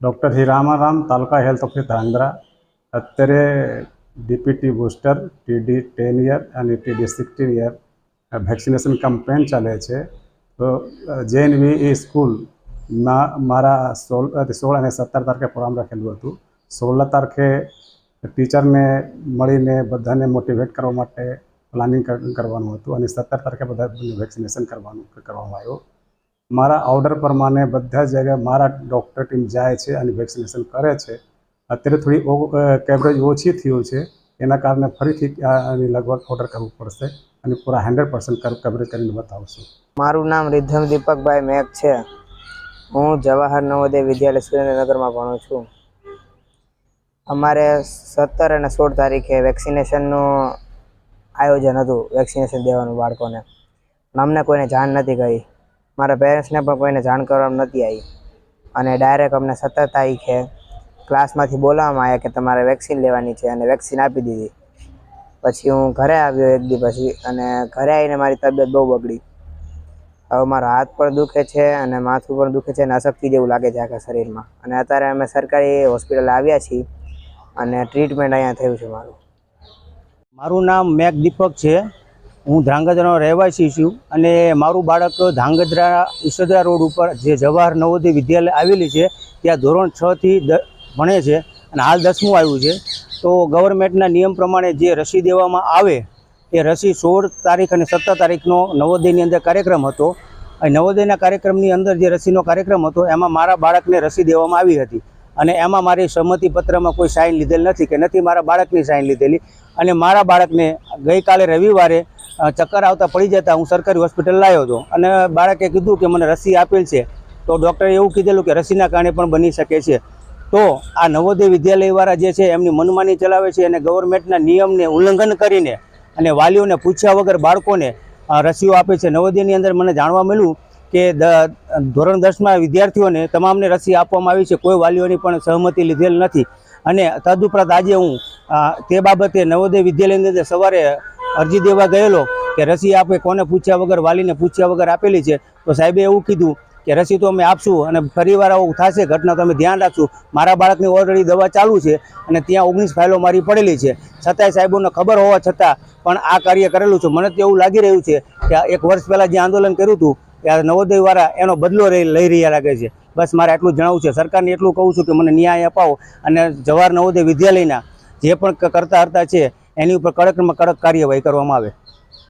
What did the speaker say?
Doctor Hiramaram taluka health office Dhrangadhra અત્યારે DPT booster, TD ten year અને TD sixteen year vaccination campaign ચાલે છે. તો જેએનવી સ્કૂલમાં મારા સોળ સોળ અને સત્તર તારીખે પ્રોગ્રામ રાખેલું હતું. સોળ તારીખે ટીચરને મળીને બધાને મોટિવેટ કરવા માટે પ્લાનિંગ કરવાનું હતું અને સત્તર તારીખે બધા વેક્સિનેશન કરવાનું કરવામાં આવ્યું. મારા ઓર્ડર પ્રમાણે બધા જગ્યાએ મારા ડૉક્ટર ટીમ જાય છે અને વેક્સિનેશન કરે છે. અત્યારે થોડી કેવરેજ ઓછી થયું છે. એના કારણે ફરીથી આની લગભગ ઓર્ડર કરવું પડશે અને પૂરા હંડ્રેડ પર્સન્ટ કવરેજ કરીને બતાવશું. મારું નામ રિધમ દીપકભાઈ મેક છે. હું જવાહર નવોદય વિદ્યાલય સુરેન્દ્રનગરમાં ભણું છું. અમારે સત્તર અને સોળ તારીખે વેક્સિનેશનનું આયોજન હતું, વેક્સિનેશન દેવાનું બાળકોને. અમને કોઈને જાણ નથી કરી મારા પેરેન્ટ્સને પણ કોઈને જાણ કરવામાં નથી આવી. અને ડાયરેક્ટ અમને સત્તર તારીખે ક્લાસમાંથી બોલાવવામાં આવ્યા કે તમારે વેક્સિન લેવાની છે અને વેક્સિન આપી દીધી. પછી હું ઘરે આવ્યો એક દી પછી અને ઘરે આવીને મારી તબિયત બહુ બગડી. હવે મારો હાથ પણ દુખે છે અને માથું પણ દુખે છે અને અશક્તિ જેવું લાગે છે આખા શરીરમાં. અને અત્યારે અમે સરકારી હોસ્પિટલ આવ્યા છીએ અને ટ્રીટમેન્ટ અહીંયા થયું છે મારું. મારું નામ મેઘ દીપક છે. હું ધ્રાંગધ્રાનો રહેવાસી છું અને મારું બાળક ધ્રાંગધ્રા ઈસદરા રોડ ઉપર જે જવાહર નવોદય વિદ્યાલય આવેલી છે, ત્યાં ધોરણ છથી ભણે છે અને હાલ દસમું આવ્યું છે. તો ગવર્મેન્ટના નિયમ પ્રમાણે જે રસી દેવામાં આવે, એ રસી સોળ તારીખ અને સત્તર તારીખનો નવોદયની અંદર કાર્યક્રમ હતો. અને નવોદયના કાર્યક્રમની અંદર જે રસીનો કાર્યક્રમ હતો, એમાં મારા બાળકને રસી દેવામાં આવી હતી. અને એમાં મારી સંમતિ પત્રમાં કોઈ સાઇન લીધેલ નથી કે નથી મારા બાળકની સાઇન લીધેલી. અને મારા બાળકને ગઈકાલે રવિવારે ચક્કર આવતા પડી જતા હું સરકારી હોસ્પિટલ લાવ્યો હતો. અને બાળકે કીધું કે મને રસી આપેલ છે. તો ડૉક્ટરે એવું કીધેલું કે રસીના કારણે પણ બની શકે છે. તો આ નવોદય વિદ્યાલયવાળા જે છે, એમની મનમાની ચલાવે છે અને ગવર્મેન્ટના નિયમને ઉલ્લંઘન કરીને અને વાલીઓને પૂછ્યા વગર બાળકોને રસીઓ આપે છે. નવોદયની અંદર મને જાણવા મળ્યું કે ધોરણ દસમાં વિદ્યાર્થીઓને તમામને રસી આપવામાં આવી છે. કોઈ વાલીઓની પણ સહમતિ લીધેલ નથી. અને તદુપરાંત આજે હું તે બાબતે નવોદય વિદ્યાલયની અંદર સવારે અરજી દેવા ગયેલો કે રસી આપે, કોને પૂછ્યા વગર, વાલીને પૂછ્યા વગર આપેલી છે, તો સાહેબે એવું કીધું કે રસી તો અમે આપશું અને ફરીવાર આવું થશે, ઘટના તો અમે ધ્યાન રાખશું. મારા બાળકની ઓલરેડી દવા ચાલુ છે અને ત્યાં ઓગણીસ ફાઇલો મારી પડેલી છે. છતાંય સાહેબોને ખબર હોવા છતાં પણ આ કાર્ય કરેલું છે. મને તો એવું લાગી રહ્યું છે કે એક વર્ષ પહેલાં જે આંદોલન કર્યું હતું ત્યારે નવોદયવાળા એનો બદલો લઈ લઈ રહ્યા લાગે છે. બસ મારે આટલું જણાવવું છે. સરકારને એટલું કહું છું કે મને ન્યાય અપાવો અને જવાહર નવોદય વિદ્યાલયના જે પણ કરતા હરતા છે એની ઉપર કડકમાં કડક કાર્યવાહી કરવામાં આવે.